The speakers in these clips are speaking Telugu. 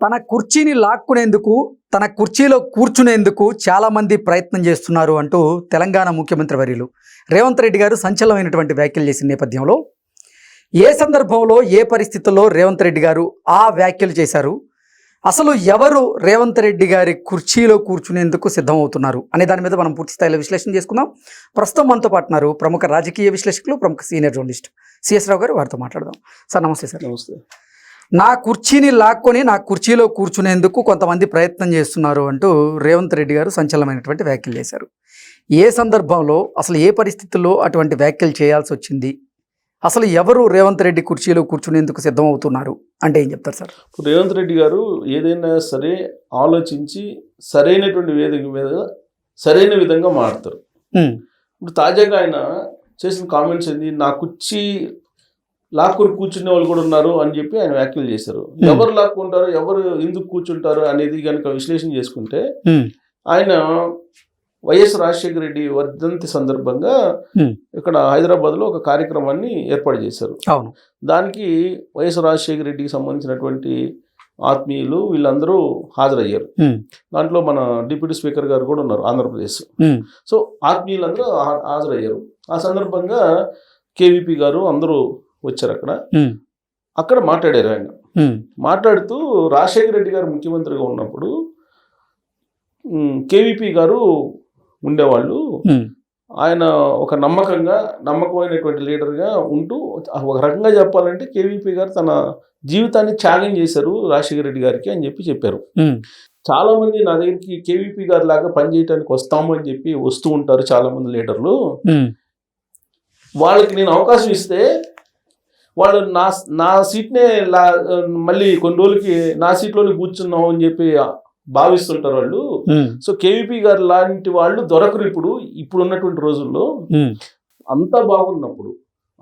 తన కుర్చీని లాక్కునేందుకు తన కుర్చీలో కూర్చునేందుకు చాలామంది ప్రయత్నం చేస్తున్నారు అంటూ తెలంగాణ ముఖ్యమంత్రి వర్యులు రేవంత్ రెడ్డి గారు సంచలనమైనటువంటి వ్యాఖ్యలు చేసిన నేపథ్యంలో ఏ సందర్భంలో ఏ పరిస్థితుల్లో రేవంత్ రెడ్డి గారు ఆ వ్యాఖ్యలు చేశారు? అసలు ఎవరు రేవంత్ రెడ్డి గారి కుర్చీలో కూర్చునేందుకు సిద్ధమవుతున్నారు? అనే దాని మీద మనం పూర్తి స్థాయిలో విశ్లేషణ చేసుకుందాం. ప్రస్తుతం మనతో పాటున్నారు ప్రముఖ రాజకీయ విశ్లేషకులు ప్రముఖ సీనియర్ జర్నలిస్ట్ సిఎస్ రావు గారు. వారితో మాట్లాడదాం. సార్ నమస్తే సార్. నమస్తే. నా కుర్చీని లాక్కొని నా కుర్చీలో కూర్చునేందుకు కొంతమంది ప్రయత్నం చేస్తున్నారు అంటూ రేవంత్ రెడ్డి గారు సంచలనమైనటువంటి వ్యాఖ్యలు చేశారు. ఏ సందర్భంలో అసలు ఏ పరిస్థితుల్లో అటువంటి వ్యాఖ్యలు చేయాల్సి వచ్చింది? అసలు ఎవరు రేవంత్ రెడ్డి కుర్చీలో కూర్చునేందుకు సిద్ధమవుతున్నారు? అంటే ఏం చెప్తారు సార్? రేవంత్ రెడ్డి గారు ఏదైనా సరే ఆలోచించి సరైనటువంటి వేదిక మీద సరైన విధంగా మాడతారు ఇప్పుడు తాజాగా ఆయన చేసిన కామెంట్స్ ఏంది? నా కుర్చీ లాక్కుని కూర్చునే వాళ్ళు కూడా ఉన్నారు అని చెప్పి ఆయన వ్యాఖ్యలు చేశారు. ఎవరు లాక్కుంటారు ఎవరు ఎందుకు కూర్చుంటారు అనేది కనుక విశ్లేషణ చేసుకుంటే ఉమ్, ఆయన వైఎస్ రాజశేఖర రెడ్డి వర్ధంతి సందర్భంగా Hmm. ఇక్కడ హైదరాబాద్లో ఒక కార్యక్రమాన్ని ఏర్పాటు చేశారు. దానికి వైఎస్ రాజశేఖర రెడ్డికి సంబంధించినటువంటి ఆత్మీయులు వీళ్ళందరూ హాజరయ్యారు. దాంట్లో మన డిప్యూటీ స్పీకర్ గారు కూడా ఉన్నారు ఆంధ్రప్రదేశ్. సో ఆత్మీయులందరూ హాజరయ్యారు. ఆ సందర్భంగా కేవీపీ గారు అందరూ వచ్చారు అక్కడ. అక్కడ మాట్లాడారు ఆయన. మాట్లాడుతూ రాజశేఖర రెడ్డి గారు ముఖ్యమంత్రిగా ఉన్నప్పుడు కేవీపీ గారు ఉండేవాళ్ళు. ఆయన ఒక నమ్మకంగా నమ్మకమైనటువంటి లీడర్గా ఉంటూ ఒక రకంగా చెప్పాలంటే కేవీపీ గారు తన జీవితాన్ని త్యాగం చేశారు రాజశేఖర రెడ్డి గారికి అని చెప్పి చెప్పారు. చాలా మంది నా దగ్గరికి కేవీపీ గారి లాగా పనిచేయడానికి వస్తాము అని చెప్పి వస్తూ ఉంటారు చాలా మంది లీడర్లు వాళ్ళకి నేను అవకాశం ఇస్తే వాళ్ళు నా నా సీట్నే లా మళ్ళీ కొన్ని రోజులకి నా సీట్లోనే కూర్చున్నాం అని చెప్పి భావిస్తుంటారు వాళ్ళు. సో కేవీపీ గారు లాంటి వాళ్ళు దొరకరు ఇప్పుడు ఇప్పుడు ఉన్నటువంటి రోజుల్లో. అంతా బాగున్నప్పుడు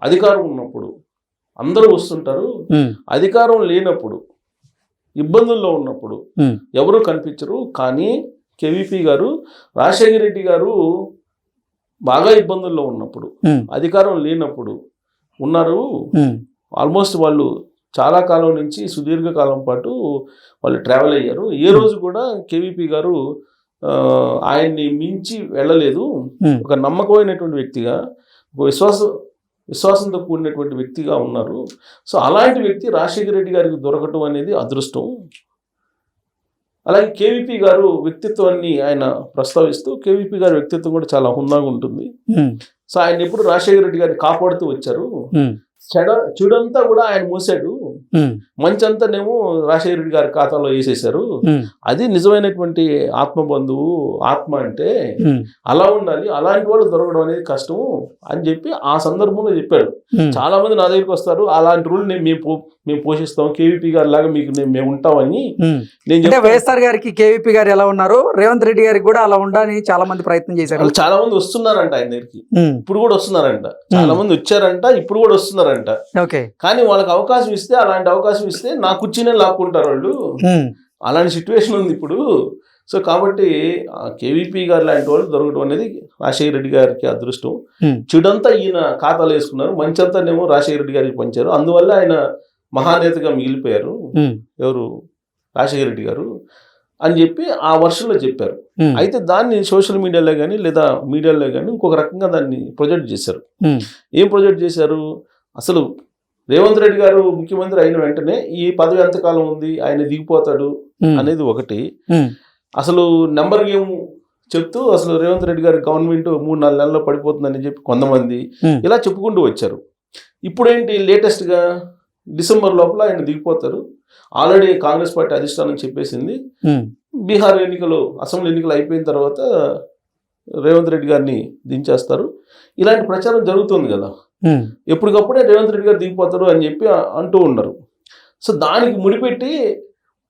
అధికారం ఉన్నప్పుడు అందరూ వస్తుంటారు. అధికారం లేనప్పుడు ఇబ్బందుల్లో ఉన్నప్పుడు ఎవరు కనిపించరు. కానీ కేవీపీ గారు రాజశేఖర రెడ్డి గారు బాగా ఇబ్బందుల్లో ఉన్నప్పుడు అధికారం లేనప్పుడు ఉన్నారు. ఆల్మోస్ట్ వాళ్ళు చాలా కాలం నుంచి సుదీర్ఘ కాలం పాటు వాళ్ళు ట్రావెల్ అయ్యారు. ఏ రోజు కూడా కేవీపీ గారు ఆయన్ని మించి వెళ్ళలేదు. ఒక నమ్మకమైనటువంటి వ్యక్తిగా ఒక విశ్వాస విశ్వాసంతో కూడినటువంటి వ్యక్తిగా ఉన్నారు. సో అలాంటి వ్యక్తి రాజశేఖర రెడ్డి గారికి దొరకటం అనేది అదృష్టం. అలాగే కేవీపీ గారు వ్యక్తిత్వాన్ని ఆయన ప్రస్తావిస్తూ కేవీపీ గారి వ్యక్తిత్వం కూడా చాలా హుందాగా ఉంటుంది. సో ఆయన ఎప్పుడు రాజశేఖర రెడ్డి గారిని కాపాడుతూ వచ్చారు. చెడ చెడంతా కూడా ఆయన మూసాడు. మంచంతానేమో రాజశేఖర రెడ్డి గారి ఖాతాలో వేసేశారు. ఉమ్, అది నిజమైనటువంటి ఆత్మబంధువు ఆత్మ అంటే అలా ఉండాలి అలాంటి వాళ్ళు దొరకడం అనేది కష్టం అని చెప్పి ఆ సందర్భంలో చెప్పాడు. చాలా మంది నా దగ్గరికి వస్తారు అలాంటి రూల్ నేను మేము మేము పోషిస్తాం కేవీపీ గారి లాగా మీకు మేము ఉంటామని. నేను వైఎస్ఆర్ గారికి కేవీపీ గారు ఎలా ఉన్నారు రేవంత్ రెడ్డి గారికి కూడా అలా ఉండాలని చాలా మంది ప్రయత్నం చేశారు. చాలా మంది వస్తున్నారంట ఆయన దగ్గరికి. ఇప్పుడు కూడా వస్తున్నారంట. చాలా మంది వచ్చారంట ఇప్పుడు కూడా వస్తున్నారంట. కానీ వాళ్ళకి అవకాశం ఇస్తే అలాంటి అవకాశం ఇస్తే నా కుర్చీనే లాక్కుంటారు వాళ్ళు. అలాంటి సిచ్యువేషన్ ఉంది ఇప్పుడు. సో కాబట్టి కేవీపీ గారు లాంటి వాళ్ళు దొరకడం అనేది రాజశేఖర రెడ్డి గారికి అదృష్టం. చెడంతా ఈయన ఖాతాలు వేసుకున్నారు. మంచంతానేమో రాజశేఖర రెడ్డి గారికి పంచారు. అందువల్ల ఆయన మహానేతగా మిగిలిపోయారు. ఎవరు? రాజశేఖర రెడ్డి గారు. అని చెప్పి ఆ వర్షంలో చెప్పారు. అయితే దాన్ని సోషల్ మీడియాలో కానీ లేదా మీడియాలో కానీ ఇంకొక రకంగా దాన్ని ప్రొజెక్ట్ చేశారు. ఏం ప్రొజెక్ట్ చేశారు? అసలు రేవంత్ రెడ్డి గారు ముఖ్యమంత్రి అయిన వెంటనే ఈ పదవి ఎంతకాలం ఉంది ఆయన దిగిపోతాడు అనేది ఒకటి. అసలు నెంబర్ గేమ్ చెప్తూ అసలు రేవంత్ రెడ్డి గారి గవర్నమెంట్ మూడు నాలుగు నెలల్లో పడిపోతుందని చెప్పి కొంతమంది ఇలా చెప్పుకుంటూ వచ్చారు. ఇప్పుడేంటి లేటెస్ట్గా డిసెంబర్ లోపల ఆయన దిగిపోతారు. ఆల్రెడీ కాంగ్రెస్ పార్టీ అధిష్టానం చెప్పేసింది. బీహార్ ఎన్నికలు అసెంబ్లీ ఎన్నికలు అయిపోయిన తర్వాత రేవంత్ రెడ్డి గారిని దించేస్తారు. ఇలాంటి ప్రచారం జరుగుతుంది కదా. ఎప్పటికప్పుడే రేవంత్ రెడ్డి గారు దిగిపోతారు అని చెప్పి అంటూ ఉన్నారు సో దానికి ముడిపెట్టి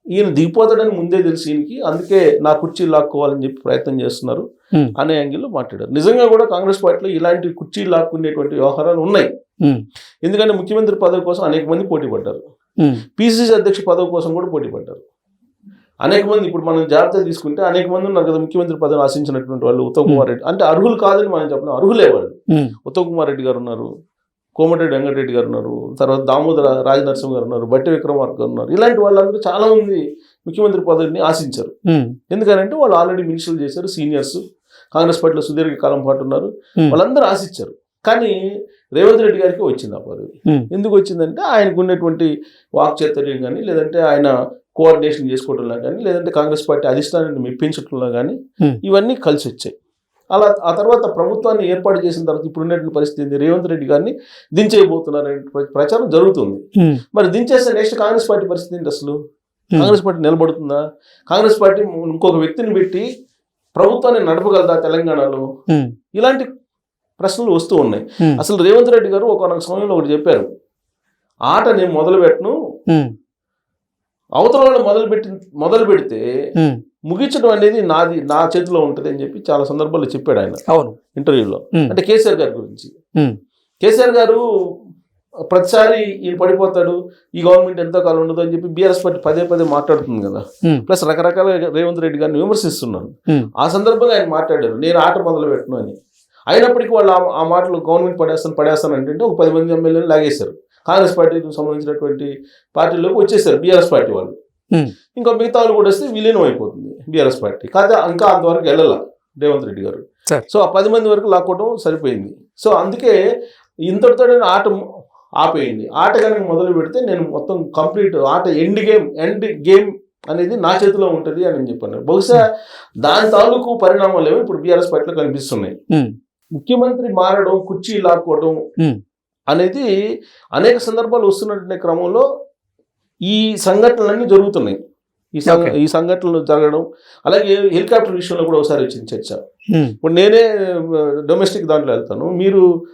ఈయన దిగిపోతాడని ముందే తెలిసి ఈయనకి అందుకే నా కుర్చీ లాక్కోవాలని చెప్పి ప్రయత్నం చేస్తున్నారు అనే యాంగిల్లో మాట్లాడారు. నిజంగా కూడా కాంగ్రెస్ పార్టీలో ఇలాంటి కుర్చీ లాక్కునేటువంటి వ్యవహారాలు ఉన్నాయి. ఎందుకంటే ముఖ్యమంత్రి పదవి కోసం అనేక మంది పోటీ పడ్డారు. పిసిసి అధ్యక్ష పదవి కోసం కూడా పోటీ పడ్డారు. అనేక మంది ఇప్పుడు మనం జాగ్రత్త తీసుకుంటే అనేక మంది ఉన్నారు కదా ముఖ్యమంత్రి పదవిని ఆశించినటువంటి వాళ్ళు ఉత్తమ్ కుమార్ రెడ్డి. అంటే అర్హులు కాదని మనం చెప్పలేం. అర్హులే వాళ్ళు. ఉమ్, ఉత్తమ్ కుమార్ రెడ్డి గారు ఉన్నారు కోమటిరెడ్డి వెంకటరెడ్డి గారు ఉన్నారు తర్వాత దామోదర రాజనరసింహ గారు ఉన్నారు బట్టి విక్రమార్క గారు ఉన్నారు. ఇలాంటి వాళ్ళందరూ చాలా మంది ముఖ్యమంత్రి పదవిని ఆశించారు. ఉమ్, ఎందుకంటే వాళ్ళు ఆల్రెడీ మినిస్టర్లు చేశారు సీనియర్స్. కాంగ్రెస్ పార్టీలో సుదీర్ఘ కాలం పాటు ఉన్నారు. వాళ్ళందరూ ఆశించారు. కానీ రేవంత్ రెడ్డి గారికి వచ్చింది ఆ పదవి. ఎందుకు వచ్చిందంటే ఆయనకు ఉన్నటువంటి వాక్చాతుర్యం కానీ లేదంటే ఆయన కోఆర్డినేషన్ చేసుకోవడంలో కానీ లేదంటే కాంగ్రెస్ పార్టీ అధిష్టానాన్ని మెప్పించడంలో కానీ Hmm. ఇవన్నీ కలిసి వచ్చాయి. అలా ఆ తర్వాత ప్రభుత్వాన్ని ఏర్పాటు చేసిన తర్వాత ఇప్పుడు ఉన్నటువంటి పరిస్థితి? రేవంత్ రెడ్డి గారిని దించేయబోతున్నారనే ప్ర- ప్రచారం జరుగుతుంది. ఉమ్, మరి దించేస్తే నెక్స్ట్ కాంగ్రెస్ పార్టీ పరిస్థితి ఏంటి అసలు? ఉమ్, కాంగ్రెస్ పార్టీ నిలబడుతుందా? కాంగ్రెస్ పార్టీ ఇంకొక వ్యక్తిని పెట్టి ప్రభుత్వాన్ని నడపగలదా తెలంగాణలో? ఇలాంటి ప్రశ్నలు వస్తూ ఉన్నాయి. అసలు రేవంత్ రెడ్డి గారు ఒక సమయంలో ఒకటి చెప్పారు. ఆట నేను మొదలు పెట్టను అవతల వాళ్ళు మొదలు పెట్టి మొదలు పెడితే ముగించడం అనేది నాది నా చేతిలో ఉంటుంది అని చెప్పి చాలా సందర్భాల్లో చెప్పాడు ఆయన. అవును. ఇంటర్వ్యూలో. అంటే కేసీఆర్ గారి గురించి. కేసీఆర్ గారు ప్రతిసారి ఈయన పడిపోతాడు ఈ గవర్నమెంట్ ఎంతో కాలం ఉండదు అని చెప్పి బీఆర్ఎస్ పార్టీ పదే పదే మాట్లాడుతుంది కదా. ప్లస్ రకరకాల రేవంత్ రెడ్డి గారిని విమర్శిస్తున్నారు. ఉమ్, ఆ సందర్భంగా ఆయన మాట్లాడారు నేను ఆట మొదలు పెట్టను అని. అయినప్పటికీ వాళ్ళు ఆ- ఆ మాటలు గవర్నమెంట్ పడేస్తాను పడేస్తాను అంటే ఒక పది మంది ఎమ్మెల్యేలు లాగేశారు. కాంగ్రెస్ పార్టీకి సంబంధించినటువంటి పార్టీలోకి వచ్చేసారు బీఆర్ఎస్ పార్టీ వాళ్ళు. ఇంకా మిగతా వాళ్ళు కూడా వస్తే విలీనం అయిపోతుంది బీఆర్ఎస్ పార్టీ. కాదు ఇంకా అంతవరకు వెళ్ళాల రేవంత్ రెడ్డి గారు. సో ఆ పది మంది వరకు లాక్కోవడం సరిపోయింది. సో అందుకే ఇంతటితో ఆట ఆపేయండి. ఆట కనుక మొదలు పెడితే నేను మొత్తం కంప్లీట్ ఆట ఎండ్ గేమ్ ఎండ్ గేమ్ అనేది నా చేతిలో ఉంటుంది అని నేను చెప్పాను. బహుశా దాని తాలూకు పరిణామాలు ఏమో ఇప్పుడు బీఆర్ఎస్ పార్టీలో కనిపిస్తున్నాయి. ముఖ్యమంత్రి మారడం కుర్చీ లాక్కోవడం అనేది అనేక సందర్భాలు వస్తున్నటువంటి క్రమంలో ఈ సంఘటనలన్నీ జరుగుతున్నాయి. ఈ. ఈ సంఘటనలు జరగడం అలాగే హెలికాప్టర్ విషయంలో కూడా ఒకసారి వచ్చింది చర్చ. ఇప్పుడు నేనే డొమెస్టిక్ దాంట్లో వెళ్తాను. మీరు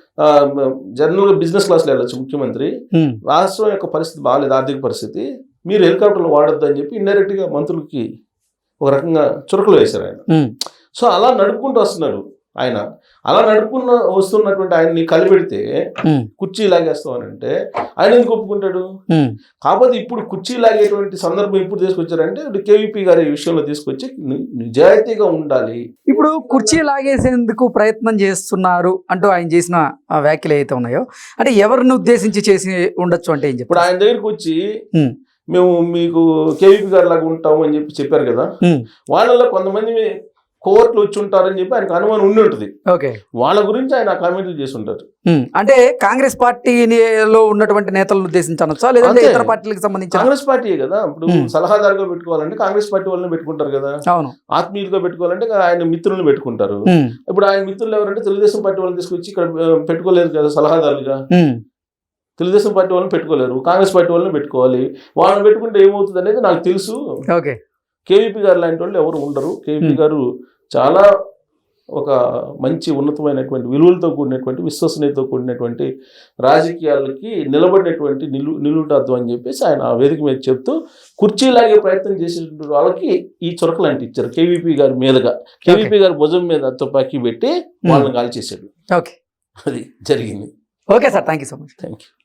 జనరల్గా బిజినెస్ క్లాస్లో వెళ్ళొచ్చు ముఖ్యమంత్రి. రాష్ట్రం యొక్క పరిస్థితి బాగాలేదు ఆర్థిక పరిస్థితి. మీరు హెలికాప్టర్లు వాడొద్దు అని చెప్పి ఇండైరెక్ట్గా మంత్రులకి ఒక రకంగా చురకలు వేశారు ఆయన. సో అలా నడుపుకుంటూ వస్తున్నారు ఆయన. అలా నడుపుకున్న వస్తున్నటువంటి ఆయన్ని కలిపెడితే కుర్చీ లాగేస్తాం అని అంటే ఆయన ఎందుకు ఒప్పుకుంటాడు? కాకపోతే ఇప్పుడు కుర్చీ లాగేటువంటి సందర్భం ఇప్పుడు తీసుకొచ్చారంటే కేవీపీ గారి విషయంలో తీసుకొచ్చి నిజాయితీగా ఉండాలి. ఇప్పుడు కుర్చీ లాగేసేందుకు ప్రయత్నం చేస్తున్నారు అంటూ ఆయన చేసిన ఆ వ్యాఖ్యలు ఏవైతే ఉన్నాయో అంటే ఎవరిని ఉద్దేశించి చేసి ఉండొచ్చు అంటే ఏం ఇప్పుడు చెప్తారు? ఆయన దగ్గరికి వచ్చి మేము మీకు కేవీపీ గారి లాగా ఉంటాము అని చెప్పి చెప్పారు కదా? వాళ్ళలో కొంతమంది కోర్టులు వచ్చి ఉంటారని చెప్పి ఆయనకు అనుమానం ఉండి ఉంటుంది. ఓకే. వాళ్ళ గురించి ఆయన కామెంట్లు చేసి ఉంటారు. అంటే కాంగ్రెస్ పార్టీలో ఉన్నటువంటి నేతలను ఉద్దేశించి అనొచ్చా లేదంటే. ఇతర పార్టీలకు సంబంధించిన? కాంగ్రెస్ పార్టీయే కదా. ఇప్పుడు. సలహాదారుగా పెట్టుకోవాలంటే కాంగ్రెస్ పార్టీ వాళ్ళని పెట్టుకుంటారు కదా. అవును. ఆత్మీయులుగా పెట్టుకోవాలంటే ఆయన మిత్రులను పెట్టుకుంటారు. ఇప్పుడు ఆయన మిత్రులు ఎవరంటే తెలుగుదేశం పార్టీ వాళ్ళని తీసుకొచ్చి ఇక్కడ పెట్టుకోలేరు కదా సలహాదారులుగా. తెలుగుదేశం పార్టీ వాళ్ళని పెట్టుకోలేరు. కాంగ్రెస్ పార్టీ వాళ్ళని పెట్టుకోవాలి. వాళ్ళని పెట్టుకుంటే ఏమవుతుంది అనేది నాకు తెలుసు. ఓకే. కేవీపీ గారు లాంటి వాళ్ళు ఎవరు ఉండరు. K V P Hmm. గారు చాలా ఒక మంచి ఉన్నతమైనటువంటి విలువలతో కూడినటువంటి విశ్వసనీయతో కూడినటువంటి రాజకీయాలకి నిలబడినటువంటి నిలు నిలువుటాద్దు అని చెప్పేసి ఆయన ఆ వేదిక మీద చెప్తూ కుర్చీలాగే ప్రయత్నం చేసేటువంటి వాళ్ళకి ఈ చురకలు అంటే ఇచ్చారు కేవీపీ గారి మీదుగా. కేవీపీ గారి భుజం మీద తుపాకీ పెట్టి వాళ్ళని కాల్చేసాడు ఓకే అది జరిగింది. Okay sir thank you so much thank you